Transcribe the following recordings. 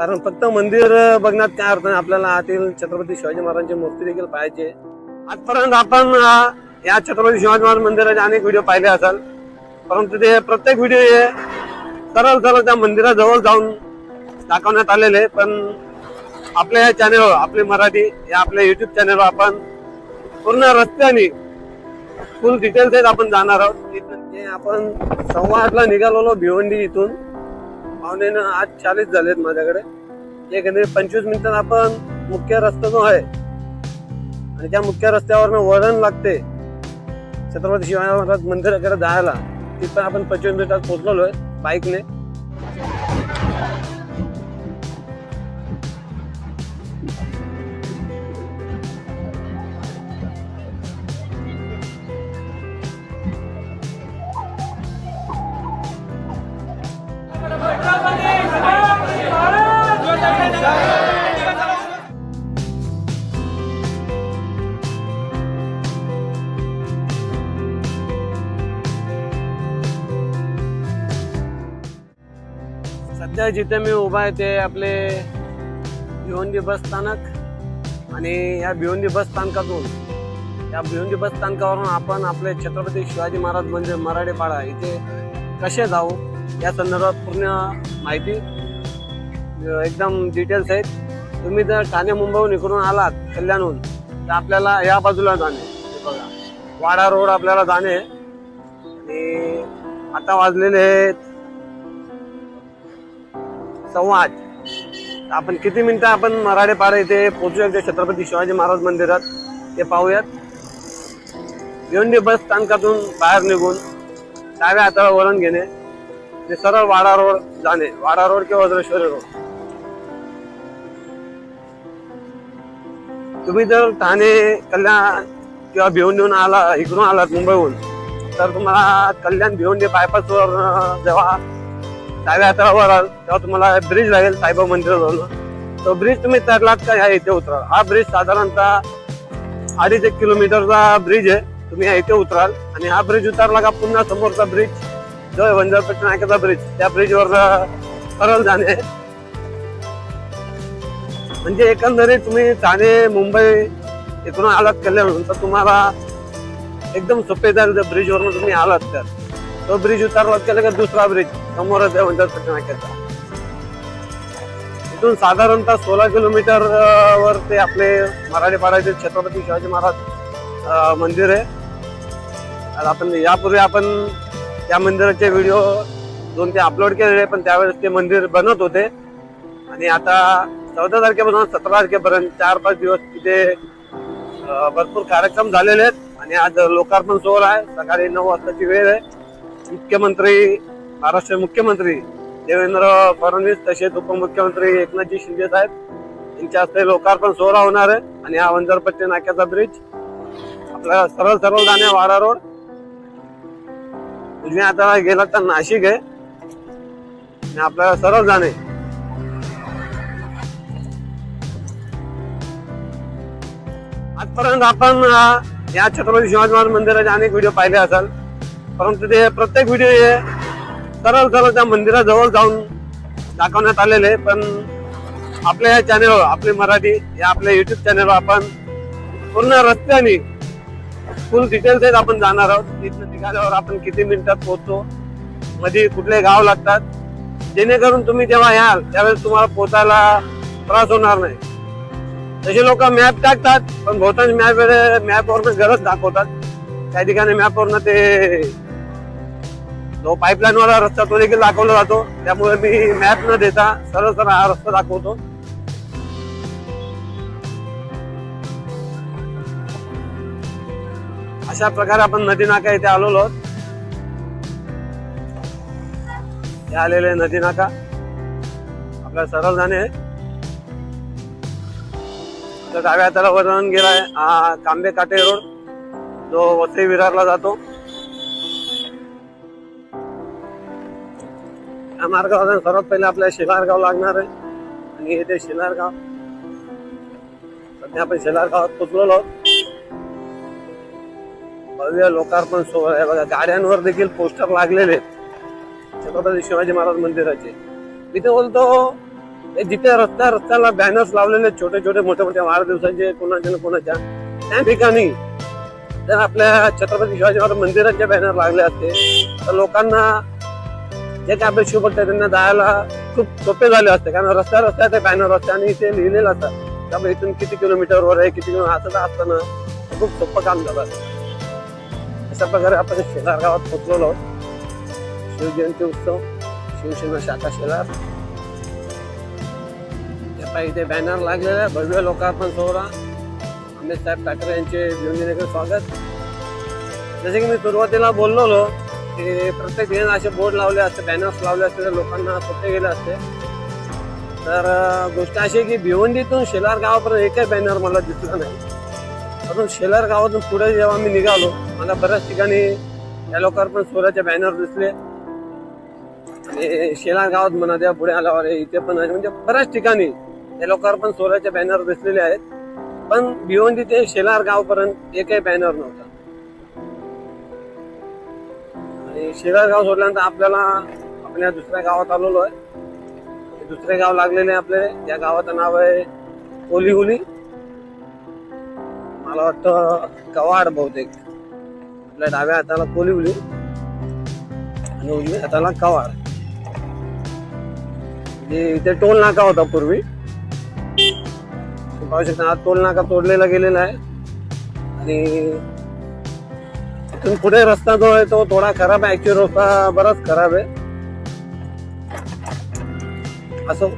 कारण फक्त मंदिर बघण्यात काय अर्थ नाही आपल्याला आतील छत्रपती शिवाजी महाराजांची मूर्ती देखील पाहायची आजपर्यंत आपण या छत्रपती शिवाजी महाराज मंदिराचे अनेक व्हिडिओ पाहिले असाल. परंतु ते प्रत्येक व्हिडिओ हे सरळ सरळ त्या मंदिराजवळ जाऊन दाखवण्यात आलेले पण आपल्या या चॅनेलवर आपली मराठी या आपल्या युट्यूब चॅनेलवर आपण पूर्ण रस्त्याने फुल डिटेल्स आहेत आपण जाणार आहोत. इथून जे आपण सव्वा आठला निघालेलो भिवंडी इथून पावणे आज चाळीस झालेत माझ्याकडे. एक पंचवीस मिनिटात आपण मुख्य रस्ता जो आहे. आणि त्या मुख्य रस्त्यावरनं वळण लागते. छत्रपती शिवाजी महाराज मंदिराकडे जायला. तिथं आपण पंचवीस मिनिटात पोहोचलेलो आहे बाईकने. इथं जिथे मी उभा आहे ते आपले भिवंडी बस स्थानक आणि या भिवंडी बस स्थानकातून या भिवंडी बस स्थानकावरून आपण आपले छत्रपती शिवाजी महाराज मंदिर मराठेपाडा इथे कसे जाऊ या संदर्भात पूर्ण माहिती एकदम डिटेल्स आहेत. तुम्ही जर ठाणे मुंबईहून इकडून आलात कल्याणहून तर आपल्याला या बाजूला जाणे. बघा वाडा रोड आपल्याला जाणे. आणि आता वाजलेले आहेत संवाद. आपण किती मिनिटं आपण मराठेपाडा इथे पोहोचूया त्या छत्रपती शिवाजी महाराज मंदिरात? ते पाहूयात. भिवंडी बस स्थानकातून बाहेर निघून डाव्या हाताला वळण घेणे. ते सरळ वाडा रोड जाणे. वाडा रोड किंवा वज्रेश्वरी रोड. तुम्ही जर ठाणे कल्याण किंवा भिवंडीहून आला इकडून आलात मुंबईहून तर तुम्हाला कल्याण भिवंडी बायपासवर जेव्हा डाव्या हाताला आल तेव्हा तुम्हाला ब्रिज लागेल साईबा मंदिराजवळ. तो ब्रिज तुम्ही तरलात का ह्या इथे उतराल. हा ब्रिज साधारणतः अडीच एक किलोमीटरचा ब्रिज आहे. तुम्ही ह्या इथे उतराल आणि हा ब्रिज उतरला का पुन्हा समोरचा ब्रिज जो आहे वंजारपेठ नायकाचा ब्रिज त्या ब्रिजवर सरळ जाणे. म्हणजे एकंदरीत तुम्ही ठाणे मुंबई इथून आलात कल्याण तर तुम्हाला एकदम सोपे जाईल त्या ब्रिजवरून तुम्ही आलात तर. तो ब्रिज उतारला केला का दुसरा ब्रिज. समोरच आहे वंजारपेठ नाक्याचा इथून साधारणतः सोळा किलोमीटर वर ते आपले मराठेपाड्याचे छत्रपती शिवाजी महाराज मंदिर आहे. आपण यापूर्वी आपण त्या मंदिराचे व्हिडिओ दोन ते अपलोड केलेले पण त्यावेळेस ते मंदिर बनत होते. आणि आता चौदा तारखेपासून सतरा तारखेपर्यंत चार पाच दिवस तिथे भरपूर कार्यक्रम झालेले आहेत. आणि आज लोकार्पण सोहळा आहे. सकाळी नऊ वाजताची वेळ आहे. मुख्यमंत्री महाराष्ट्र मुख्यमंत्री देवेंद्र फडणवीस तसेच उपमुख्यमंत्री एकनाथजी शिंदे साहेब यांच्या हस्ते लोकार्पण सोहळा होणार आहे आणि हा वंजारपट्टी नाक्याचा ब्रिज आपला सरळ सरळ जाणे वाडा रोड. उजव्या हाताला गेला तर नाशिक आहे. आणि आपल्याला सरळ जाणे आजपर्यंत आपण या छत्रपती शिवाजी महाराज मंदिराचे अनेक व्हिडिओ पाहिले असाल. परंतु ते प्रत्येक व्हिडिओ हे सरळ सरळ त्या मंदिराजवळ जाऊन दाखवण्यात आलेले पण आपल्या या चॅनेलवर आपली मराठी या आपल्या युट्यूब चॅनेलवर आपण पूर्ण रस्त्याने फुल डिटेल्स आहेत आपण जाणार आहोत. तिथं निघाल्यावर आपण किती मिनिटात पोहोचतो? मध्ये कुठले गाव लागतात? जेणेकरून तुम्ही जेव्हा याल त्यावेळेस तुम्हाला पोचायला त्रास होणार नाही. तसे लोक मॅप टाकतात पण बहुतांश मॅप मॅपवरनं गरज दाखवतात. काही ठिकाणी मॅपवरनं ते जो पाईपलाईन वाला रस्ता तो देखील दाखवला जातो. त्यामुळे मी मॅप न देता सरळ सरळ हा रस्ता दाखवतो. अशा प्रकारे आपण नदी नाका इथे आलेलो आहोत. हे आलेले नदी नाका. आपल्या सरळ जाणे आहे. तर डाव्या हाताला गेलाय हा कांबे काटे रोड. जो वसई विरारला जातो. या मार्गावर सर्वात पहिले आपल्याला शिलारगाव लागणार आहे. आणि इथे शिलारगाव सध्या आपण शिलारगावात पोचलेलो आहोत. भव्य लोकार्पण सोहळा आहे बघा गाड्यांवर देखील पोस्टर लागलेले आहेत. छत्रपती शिवाजी महाराज मंदिराचे. मी तर बोलतो हे जिथे रस्त्या रस्त्याला बॅनर्स लावलेले छोटे छोटे मोठे मोठे वाढदिवसांचे कोणाच्या ना कोणाच्या त्या ठिकाणी जर आपल्या छत्रपती शिवाजी महाराज मंदिराचे बॅनर लागले असते तर लोकांना जे काय आपले शुभ त्यांना जायला खूप सोपे झाले असते. कारण रस्त्या रस्त्या ते बॅनर असते आणि ते लिहिलेलं असतं. त्यामुळे इथून किती किलोमीटरवर आहे किती किलोमीटर असं असताना खूप सोपं काम झालं. अशा प्रकारे आपण शेलार गावात पोचलेलो आहोत. शिवजयंती उत्सव शिवसेना शाखा शेलार इथे बॅनर लागलेला आहे. भव्य लोकार्पण सोहळा. अमित साहेब ठाकरे यांचे भिवंडीनगर स्वागत. जसे की मी सुरुवातीला बोललो ते प्रत्येक ठिकाणी असे बोर्ड लावले असते बॅनर्स लावले असते तर लोकांना सोपे गेले असते. तर गोष्ट अशी आहे की भिवंडीतून शेलार गावापर्यंत एकही बॅनर मला दिसला नाही. अजून शेलार गावातून पुढे जेव्हा मी निघालो मला बऱ्याच ठिकाणी या लोकांवर पण सोऱ्याचे बॅनर दिसले. आणि शेलार गावात म्हणा त्या पुढे आल्यावर इथे पण आहे. म्हणजे बऱ्याच ठिकाणी या लोकांवर पण सोऱ्याचे बॅनर दिसलेले आहेत. पण भिवंडी ते शेलार गावपर्यंत एकही बॅनर नव्हता. आणि शेलार गाव सोडल्यानंतर आपल्याला आपण या दुसऱ्या गावात आलेलो आहे. दुसरे गाव लागलेले आहे आपले या गावाचं नाव आहे कोलिहुली मला वाटतं कवाड बहुतेक. आपल्या डाव्या हाताला कोलिहुली आणि उजव्या हाताला कवाड म्हणजे इथे टोल नाका होता पूर्वी. पाहू शकता हा टोल नाका तोडलेला गेलेला आहे. आणि इथून पुढे रस्ता जो आहे तो थोडा खराब आहे ऍक्च्युअल रस्ता बराच खराब आहे असो।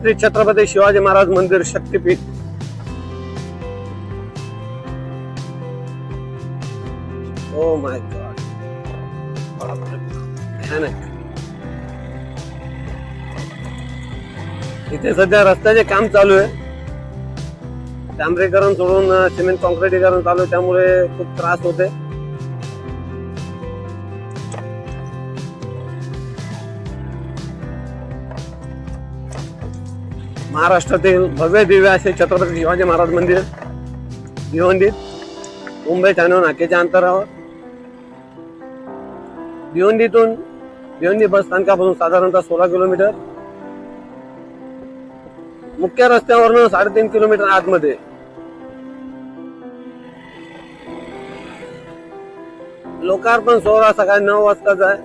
श्री छत्रपती शिवाजी महाराज मंदिर शक्तीपीठ। ते सध्या रस्त्याचे काम चालू आहे. डांबरीकरण सोडून सिमेंट कॉन्क्रिटीकरण चालू आहे त्यामुळे खूप त्रास होते महाराष्ट्रातील भव्य दिव्य असे छत्रपती शिवाजी महाराज मंदिर भिवंडीत मुंबई ठाणे नाकेच्या अंतरावर. भिवंडीतून भिवंडी बस स्थानकापासून साधारणतः सोळा किलोमीटर. मुख्य रस्त्यावरनं साडेतीन किलोमीटर आतमध्ये. लोकार्पण सोहळा सकाळी नऊ वाजताच आहे.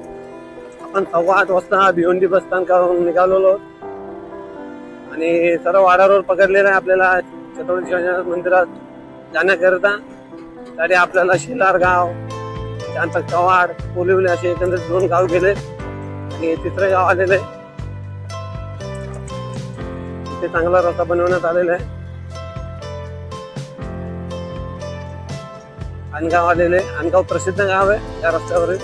आपण सव्वा आठ वाजता भिवंडी बस स्थानकावरून निघालेलो. आणि सर्व वाडावर पकडलेलं पकडलेला आहे आपल्याला छत्रपती शिवाजी मंदिरात जाण्याकरिता. त्यासाठी आपल्याला शिलार गाव त्यानंतर कवाड कोलिवले असे एकंदरीत दोन गाव गेले. आणि तिसरं गाव आलेलं आहे. इथे चांगला रस्ता बनवण्यात आलेला आहे. अनगाव आलेले अनगाव प्रसिद्ध गाव आहे या रस्त्यावरील.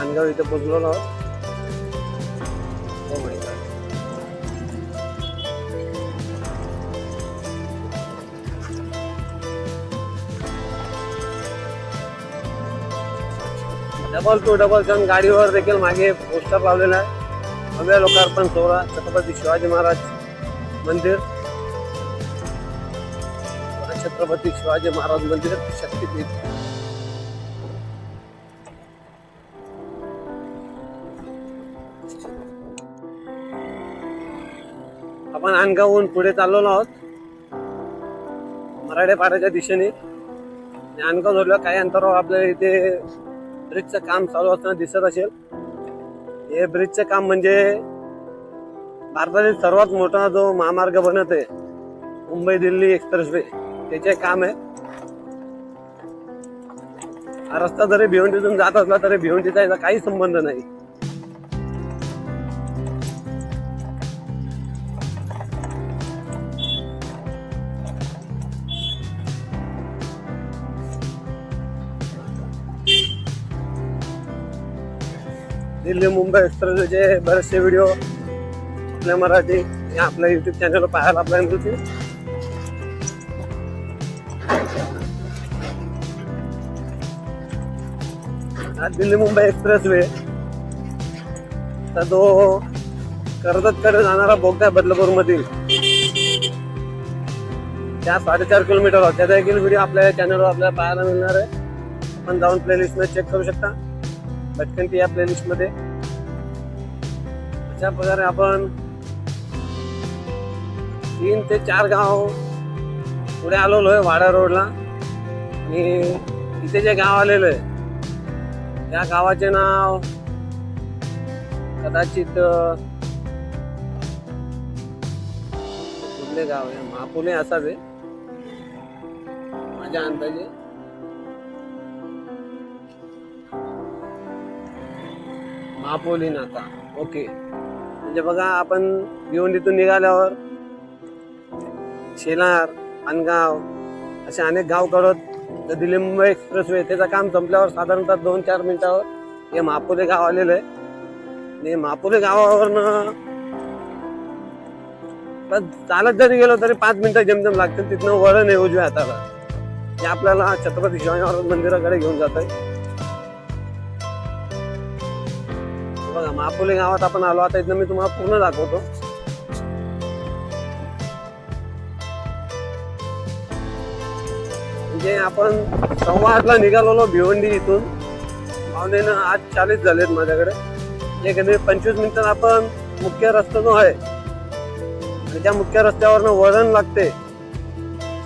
अनगाव इथे पोचलो आहोत. डबल टू डबल सन गाडीवर देखील मागे पोस्टर लावलेला आहे. भव्य लोकार्पण सोहळा छत्रपती शिवाजी महाराज मंदिर. छत्रपती शिवाजी महाराज मंदिर शक्तीपीठ. आपण अनगावून पुढे चाललेलो आहोत. मराठे पाड्याच्या दिशेने. आणगाव धरलं काही अंतरावर आपल्या इथे ब्रिजचं काम चालू असताना दिसत असेल. हे ब्रिजचं काम म्हणजे भारतातील सर्वात मोठा जो महामार्ग बनत आहे मुंबई दिल्ली एक्सप्रेसवे त्याचे काम आहे. हा रस्ता जरी भिवंडीतून जात असला तरी भिवंडीचा याचा काही संबंध नाही. दिल्ली मुंबई एक्सप्रेसचे बरेचसे व्हिडिओ आपल्या मराठी आपल्या युट्यूब चॅनलवर पाहायला आपल्याला मिळतील. Delhi Mumbai express way. तर तो कर्जतकडे जाणारा बोगदा बदलापूर मधील चार साडेचार किलोमीटर होत्या. त्याचा देखील व्हिडिओ आपल्या चॅनलवर आपल्याला पाहायला मिळणार आहे. आपण जाऊन प्लेलिस्टमध्ये चेक करू शकता. भटकंती या प्लेलिस्टमध्ये. अशा प्रकारे आपण तीन ते चार गाव पुढे आलेलो आहे वाडा रोडला. आणि इथे जे गाव आलेलं आहे त्या गावाचे नाव कदाचित कुठले गाव आहे? महापुले असाच आहे. माझ्या अंदाजे. महापोली नाका ओके. म्हणजे बघा आपण भिवंडीतून निघाल्यावर शेलार अनगाव असे अनेक गाव कळत दिल्ली मुंबई एक्सप्रेसवे त्याचं काम संपल्यावर साधारणतः दोन चार मिनिटावर हे महापुले गाव आलेलं आहे. आणि महापुले गावावरनं चालत जरी गेलो तरी पाच मिनिटं जमजम लागतील. तिथनं वळण आहे उजव्या हाताला. जे आपल्याला छत्रपती शिवाजी महाराज मंदिराकडे घेऊन जात आहे मापोले गावात आपण आलो. आता इथनं मी तुम्हाला पूर्ण दाखवतो. म्हणजे आपण सव्वा आठला भिवंडी इथून. पावणेनं आज चाळीस झालेत माझ्याकडे. जे कधी पंचवीस मिनिटात आपण मुख्य रस्ता जो आहे त्या मुख्य रस्त्यावरनं वळण लागते.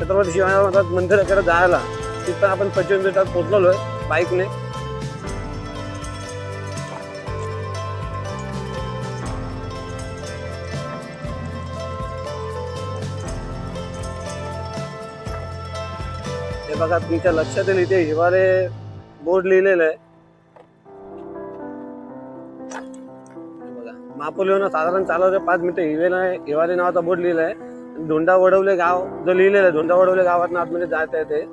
छत्रपती शिवाजी महाराज मंदिराकडे जायला तिथं आपण पंचवीस मिनिटात पोचलेलो आहे बाईकने. बघा तुमच्या लक्षात येईल इथे हिवारे बोर्ड लिहिलेलं आहे. हे बघा साधारण चालवते पाच मिनिटं. हिवेला हिवारे नावाचा बोर्ड लिहिला आहे. धोंडा वडवले गाव जो लिहिलेलं आहे धोंडा वडवले गावात आतमध्ये जायचं आहे ते.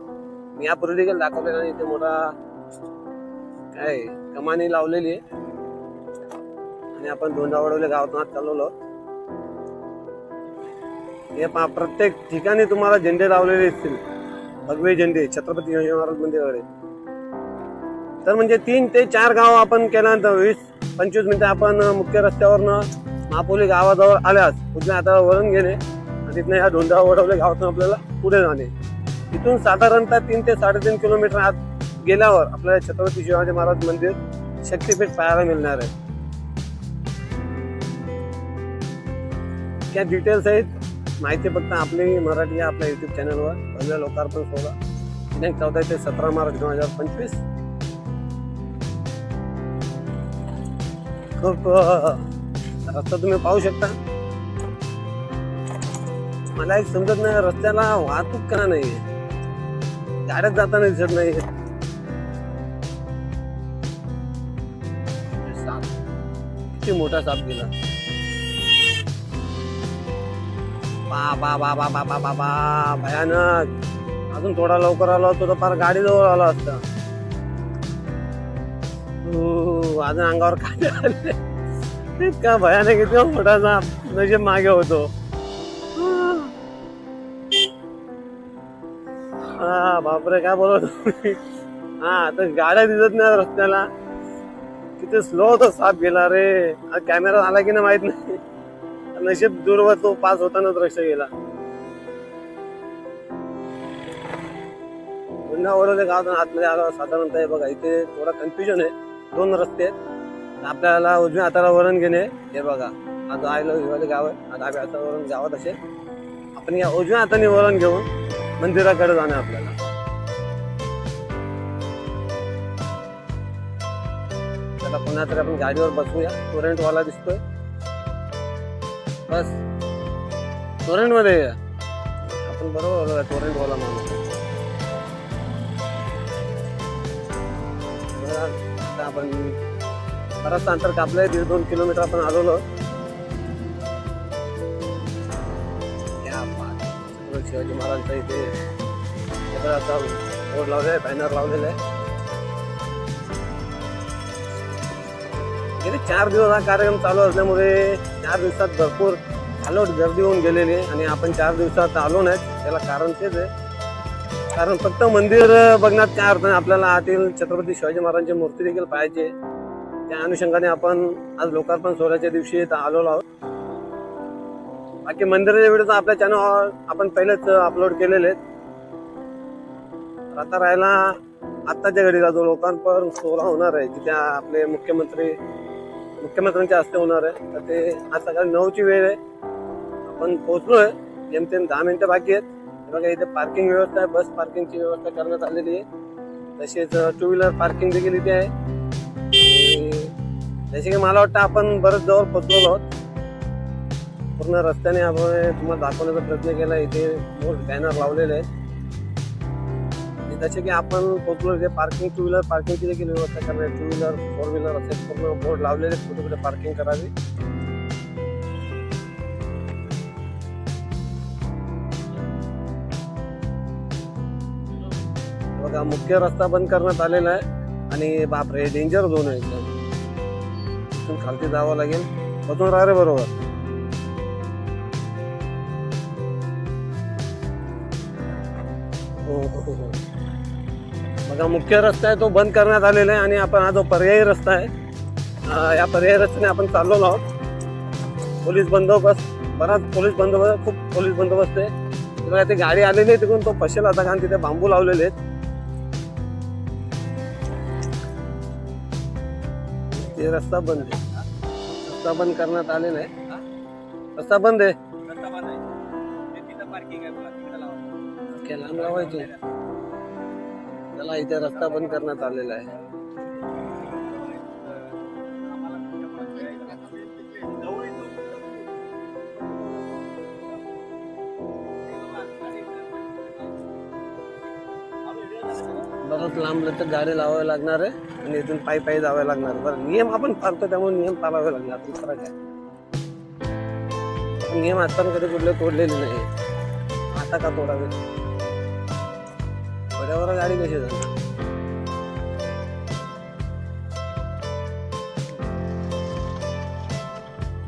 मी यापूर्वी देखील दाखवलेला इथे मोठा काय कमानी लावलेली आहे. आणि आपण धोंडा वडवले गावातून आत चालवलो. हे पहा प्रत्येक ठिकाणी तुम्हाला झेंडे लावलेले असतील भगवे झेंडे छत्रपती शिवाजी महाराज मंदिराकडे. तर म्हणजे तीन ते चार गाव आपण केल्यानंतर वीस पंचवीस मिनिटं आपण मुख्य रस्त्यावरनं महापोली गावाजवळ आल्यास उजव्या हाताला वळण गेले आणि तिथनं ह्या धोंडा वडवले गावातून आपल्याला पुढे जाणे. तिथून साधारणतः तीन ते साडेतीन किलोमीटर आत गेल्यावर आपल्याला छत्रपती शिवाजी महाराज मंदिर शक्तीपीठ पाहायला मिळणार आहे. त्या डिटेल्स आहेत. माहिती फक्त आपली मराठी या आपल्या युट्यूब चॅनलवर पहिल्या लोकार्पण सोहळा. दिनांक चौदा ते सतरा मार्च दोन हजार पंचवीस. खूप रस्ता तुम्ही पाहू शकता. मला एक समजत नाही रस्त्याला वाहतूक का नाही गाड्यात जाताना दिसत नाही किती मोठा साप गेला. बा बा बा बा बा बा बा बा भयानक. अजून थोडा लवकर आलो असतो तर फार गाडी जवळ आलो असत. अजून अंगावर काय इतका भयानक इतका मोठा साप. नशीब मागे होतो. हा बापरे काय बोलत हा तर गाड्या दिसत नाही रस्त्याला. किती स्लो होता साप गेला रे. कॅमेरा आला की नाही माहीत नाही. नशीब दूरवर तो पास होतानाच रक्षा गेला. पुन्हा गाव गावातून आतमध्ये आलो. साधारणतः हे बघा इथे थोडा कन्फ्युजन आहे. दोन रस्ते आहेत. आपल्याला उजव्या हाताला वरण घेणे हे बघा. आता आयलो हिवाले गाव आहे. आता डाव्या हाताला वरण गावात असेल आपण या उजव्या हाताने वरण घेऊन मंदिराकडे जाणे आपल्याला. आता पुन्हा तरी आपण गाडीवर बसूया. टोरेंटवाला दिसतोय. बस. टोरेंटमध्ये आपण बरोबर टोरेंट वाला माणूस आपण बराच अंतर कापलंय दीड दोन किलोमीटर आपण आलेलो. या शिवाजी महाराजांचा इथे आता बोर्ड लावले बॅनर लावलेला आहे. गेले चार दिवस हा कार्यक्रम चालू असल्यामुळे चार दिवसात भरपूर आलोट गर्दी होऊन गेलेली आहे आणि आपण चार दिवसात आलो नाही त्याला कारण तेच आहे. कारण फक्त मंदिर बघण्यात काय अर्थ नाही आपल्याला आतील छत्रपती शिवाजी महाराजांची मूर्ती देखील पाहिजे त्या अनुषंगाने आपण आज लोकार्पण सोहळ्याच्या दिवशी इथं आलेलो आहोत. बाकी मंदिराच्या व्हिडिओ आपल्या चॅनल आपण पहिलेच अपलोड केलेले आहेत. आता राहिला आत्ताच्या घडीला जो लोकांपर्यंत सोहळा होणार आहे जिथे आपले मुख्यमंत्री मुख्यमंत्र्यांच्या हस्ते होणार आहे. तर ते आज सकाळी नऊची वेळ आहे. आपण पोहोचलोय. जेमतेम दहा मिनिटं बाकी आहेत. बघा इथे पार्किंग व्यवस्था आहे. बस पार्किंगची व्यवस्था करण्यात आलेली आहे. तसेच टू व्हीलर पार्किंग देखील इथे आहे. जसे की मला वाटतं आपण बरंच जवळ पोचलेलो आहोत. पूर्ण रस्त्याने आपण तुम्हाला दाखवण्याचा प्रयत्न केला. इथे मोठ बॅनर लावलेले आहेत. जसे की आपण पोहोचलो इथे पार्किंग टू व्हीलर पार्किंगची देखील व्यवस्था करावी टू व्हीलर फोर व्हीलर असे पूर्ण बोर्ड लावलेले कुठे कुठे पार्किंग करावी. बघा मुख्य रस्ता बंद करण्यात आलेला आहे. आणि बापरे डेंजर झोन आहे. इथून खालती जावं लागेल. बसून राहा रे बरोबर. बघा मुख्य रस्ता आहे तो बंद करण्यात आलेला आहे आणि आपण हा जो पर्यायी रस्ता आहे या पर्यायी रस्त्याने आपण चाललो आहोत. पोलीस बंदोबस्त बराच पोलीस बंदोबस्त खूप पोलीस बंदोबस्त आहे. बघा ते गाडी आलेली आहे तिकडून तो फसेल आता कारण तिथे बांबू लावलेले आहेत. ते रस्ता बंद आहे. रस्ता बंद करण्यात आलेला आहे. रस्ता बंद आहे. ओके, लांब लावायचे. त्याला इथे रस्ता बंद करण्यात आलेला आहे. बरंच लांबलं तर गाडी लावावी लागणार आहे आणि इथून पायी पायी जावं लागणार. बरं नियम आपण पाळतो त्यामुळे नियम पाळावे लागणार. दुसरा काय? नियम आजपर्यंत कधी कुठले तोडलेले नाही आता का तोडावे? वड्यावर गाडी कशी जाणार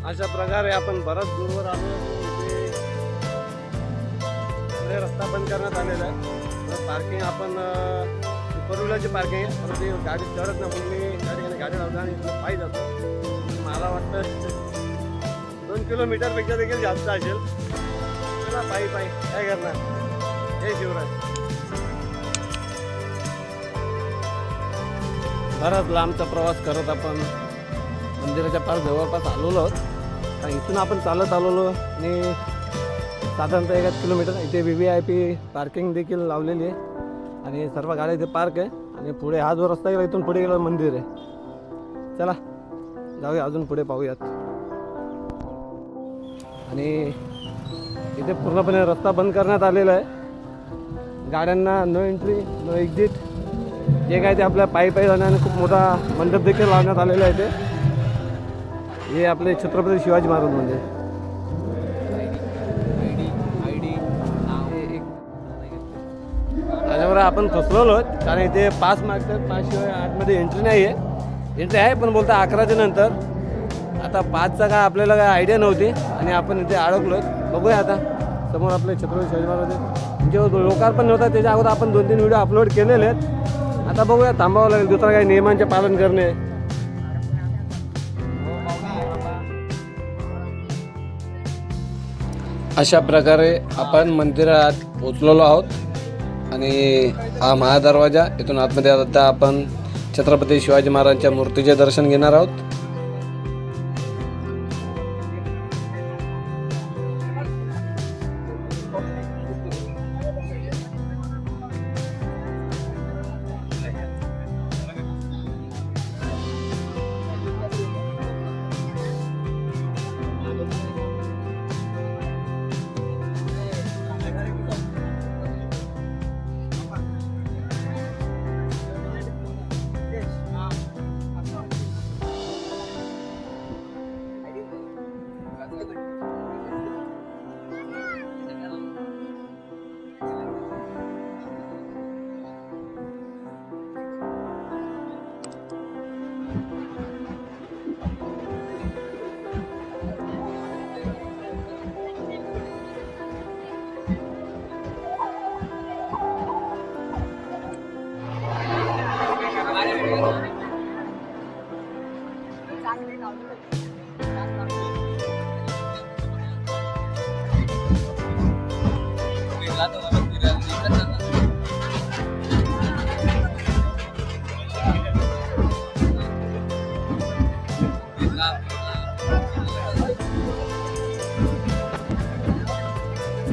अशा प्रकारे आपण बराच दूरवर आलो. इथे पुढे रस्ता बंद करण्यात आलेला आहे. पार्किंग आपण फोर व्हीलरची पार्किंग आहे. परंतु ती गाडी चढत नाही. म्हणून मी त्या ठिकाणी गाडी लावतो आणि इथून पायी जातो. मला वाटतं दोन किलोमीटरपेक्षा देखील जास्त असेल. चला पायी पायी. काय करणार? हे शिवराज बराच लांबचा प्रवास करत आपण मंदिराच्या फार जवळपास आलेलो आहोत. इथून आपण चालत आलेलो आणि साधारणतः एक किलोमीटर इथे V V I P parking देखील लावलेली आहे. आणि सर्व गाड्या इथे पार्क आहे. आणि पुढे हा जो रस्ता गेला इथून पुढे गेला मंदिर आहे. चला जाऊया अजून पुढे पाहूयात. आणि इथे पूर्णपणे रस्ता बंद करण्यात आलेला आहे. गाड्यांना नो एंट्री नो एक्झिट जे काय ते आपल्या पायी पायी जाण्याने खूप मोठा मंडप देखील लावण्यात आलेला आहे ते. हे आपले छत्रपती शिवाजी महाराज म्हणजे. त्याच्यावर आपण फसलेलो कारण इथे पाच मागतात पाचशिवाय आठमध्ये एंट्री नाही आहे एंट्री आहे पण बोलता अकराच्या नंतर. आता पाचचा काय आपल्याला काय आयडिया नव्हती आणि आपण इथे अडकलो बघूया आता. समोर आपले छत्रपती शिवाजी महाराज जे लोकार्पण नव्हता त्याच्या अगोदर आपण दोन तीन व्हिडिओ अपलोड केलेले आहेत. आता बघूया थांबावं लागेल दुसरा काही नियमांचे पालन करणे. अशा प्रकारे आपण मंदिरात पोचलेलो आहोत आणि हा महादरवाजा इथून आतमध्ये आता आपण छत्रपती शिवाजी महाराजांच्या मूर्तीचे दर्शन घेणार आहोत.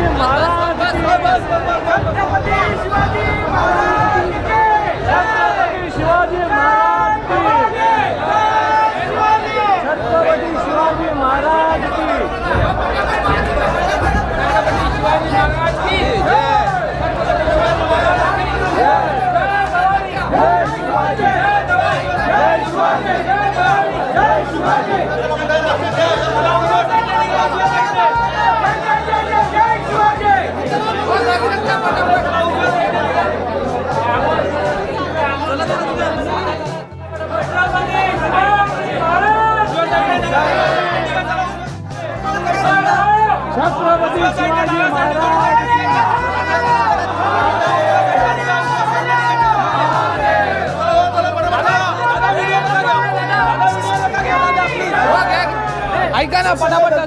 Chhatrapati Shivaji Maharaj para la